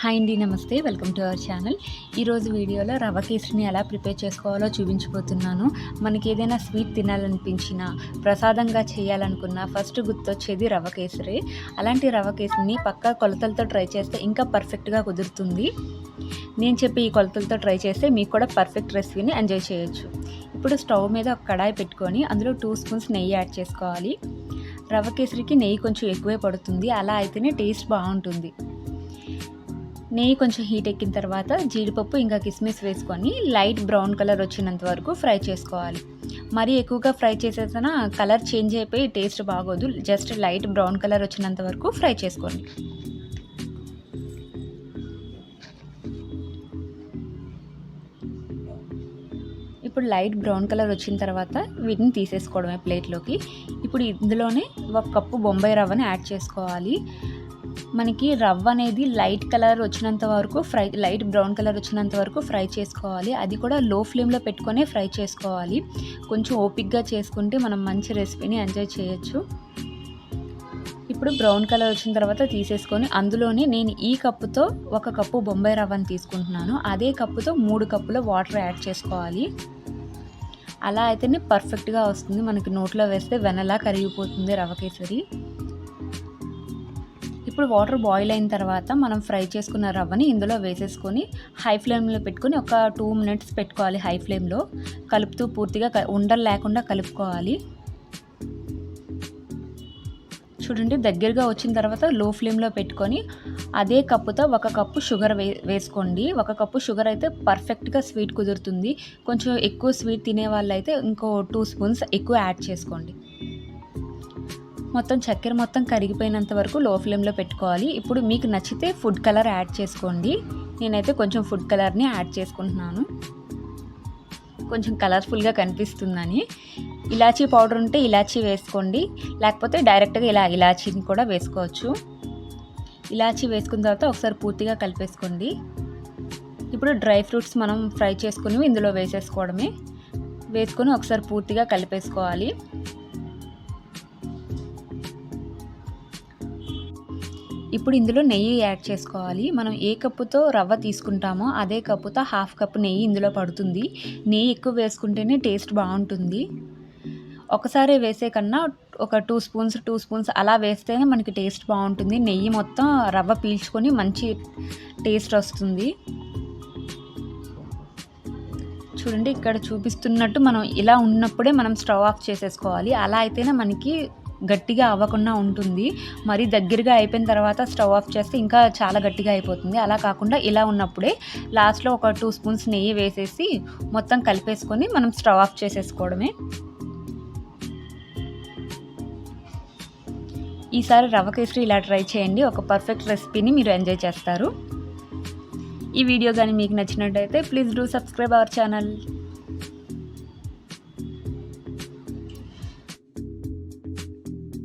Hi అండి నమస్తే. Welcome to our channel. ఈరోజు వీడియోలో రవ కేసరిని ఎలా ప్రిపేర్ చేసుకోవాలో చూపించబోతున్నాను. మనకి ఏదైనా స్వీట్ తినాలనిపించినా ప్రసాదంగా చేయాలనుకున్నా ఫస్ట్ గుర్తొచ్చేది రవ కేసరి. అలాంటి రవ కేసరిని పక్కా కొలతలతో ట్రై చేస్తే ఇంకా పర్ఫెక్ట్గా కుదురుతుంది. నేను చెప్పి ఈ కొలతలతో ట్రై చేస్తే మీకు కూడా పర్ఫెక్ట్ రెసిపీని ఎంజాయ్ చేయొచ్చు. ఇప్పుడు స్టవ్ మీద ఒక కడాయి పెట్టుకొని అందులో టూ స్పూన్స్ నెయ్యి యాడ్ చేసుకోవాలి. రవ కేసరికి నెయ్యి కొంచెం ఎక్కువే పడుతుంది. అలా అయితేనే టేస్ట్ బాగుంటుంది. నెయ్యి కొంచెం హీట్ ఎక్కిన తర్వాత జీడిపప్పు ఇంకా కిస్మిస్ వేసుకొని లైట్ బ్రౌన్ కలర్ వచ్చినంత వరకు ఫ్రై చేసుకోవాలి. మరీ ఎక్కువగా ఫ్రై చేసేసిన కలర్ చేంజ్ అయిపోయి టేస్ట్ బాగోదు. జస్ట్ లైట్ బ్రౌన్ కలర్ వచ్చినంత వరకు ఫ్రై చేసుకోండి. ఇప్పుడు లైట్ బ్రౌన్ కలర్ వచ్చిన తర్వాత వీటిని తీసేసుకోవడమే ప్లేట్లోకి ఇప్పుడు ఇందులోనే ఒక కప్పు బొంబాయి రవ్వని యాడ్ చేసుకోవాలి. మనకి రవ్వ అనేది లైట్ కలర్ వచ్చినంత వరకు ఫ్రై లైట్ బ్రౌన్ కలర్ వచ్చినంత వరకు ఫ్రై చేసుకోవాలి. అది కూడా లో ఫ్లేమ్లో పెట్టుకొని ఫ్రై చేసుకోవాలి. కొంచెం ఓపిక్గా చేసుకుంటే మనం మంచి రెసిపీని ఎంజాయ్ చేయొచ్చు. ఇప్పుడు బ్రౌన్ కలర్ వచ్చిన తర్వాత తీసేసుకొని అందులోనే నేను ఈ కప్పుతో ఒక కప్పు బొంబాయి రవ్వని తీసుకుంటున్నాను. అదే కప్పుతో మూడు కప్పుల వాటర్ యాడ్ చేసుకోవాలి. అలా అయితేనే పర్ఫెక్ట్గా వస్తుంది. మనకి నోట్లో వేస్తే వెనలా కరిగిపోతుంది రవ్వ కేసరి. ఇప్పుడు వాటర్ బాయిల్ అయిన తర్వాత మనం ఫ్రై చేసుకున్న రవ్వని ఇందులో వేసేసుకొని హై ఫ్లేమ్లో పెట్టుకొని ఒక టూ మినిట్స్ పెట్టుకోవాలి హై ఫ్లేమ్లో. కలుపుతూ పూర్తిగా ఉండలు లేకుండా కలుపుకోవాలి. చూడండి దగ్గరగా వచ్చిన తర్వాత లో ఫ్లేమ్లో పెట్టుకొని అదే కప్పుతో ఒక కప్పు షుగర్ వే వేసుకోండి. ఒక కప్పు షుగర్ అయితే పర్ఫెక్ట్గా స్వీట్ కుదురుతుంది. కొంచెం ఎక్కువ స్వీట్ తినే వాళ్ళైతే ఇంకో టూ స్పూన్స్ ఎక్కువ యాడ్ చేసుకోండి. మొత్తం చక్కెర మొత్తం కరిగిపోయినంత వరకు లో ఫ్లేమ్లో పెట్టుకోవాలి. ఇప్పుడు మీకు నచ్చితే ఫుడ్ కలర్ యాడ్ చేసుకోండి. నేనైతే కొంచెం ఫుడ్ కలర్ని యాడ్ చేసుకుంటున్నాను. కొంచెం కలర్ఫుల్గా కనిపిస్తుందని. ఇలాచీ పౌడర్ ఉంటే ఇలాచీ వేసుకోండి. లేకపోతే డైరెక్ట్గా ఇలా ఇలాచీని కూడా వేసుకోవచ్చు. ఇలాచీ వేసుకున్న తర్వాత ఒకసారి పూర్తిగా కలిపేసుకోండి. ఇప్పుడు డ్రై ఫ్రూట్స్ మనం ఫ్రై చేసుకుని ఇందులో వేసేసుకోవడమే. వేసుకొని ఒకసారి పూర్తిగా కలిపేసుకోవాలి. ఇప్పుడు ఇందులో నెయ్యి యాడ్ చేసుకోవాలి. మనం ఏ కప్పుతో రవ్వ తీసుకుంటామో అదే కప్పుతో హాఫ్ కప్ నెయ్యి ఇందులో పడుతుంది. నెయ్యి ఎక్కువ వేసుకుంటేనే టేస్ట్ బాగుంటుంది. ఒకసారి వేసే కన్నా ఒక టూ స్పూన్స్ టూ స్పూన్స్ అలా వేస్తేనే మనకి టేస్ట్ బాగుంటుంది. నెయ్యి మొత్తం రవ్వ పీల్చుకొని మంచి టేస్ట్ వస్తుంది. చూడండి ఇక్కడ చూపిస్తున్నట్టు మనం ఇలా ఉన్నప్పుడే మనం స్టవ్ ఆఫ్ చేసేసుకోవాలి. అలా అయితేనే మనకి గట్టిగా అవ్వకుండా ఉంటుంది. మరి దగ్గరగా అయిపోయిన తర్వాత స్టవ్ ఆఫ్ చేస్తే ఇంకా చాలా గట్టిగా అయిపోతుంది. అలా కాకుండా ఇలా ఉన్నప్పుడే లాస్ట్లో ఒక టూ స్పూన్స్ నెయ్యి వేసేసి మొత్తం కలిపేసుకొని మనం స్టవ్ ఆఫ్ చేసేసుకోవడమే. ఈసారి రవ్వ కేసరి ఇలా ట్రై చేయండి. ఒక పర్ఫెక్ట్ రెసిపీని మీరు ఎంజాయ్ చేస్తారు. ఈ వీడియో కానీ మీకు నచ్చినట్టయితే please do subscribe our channel.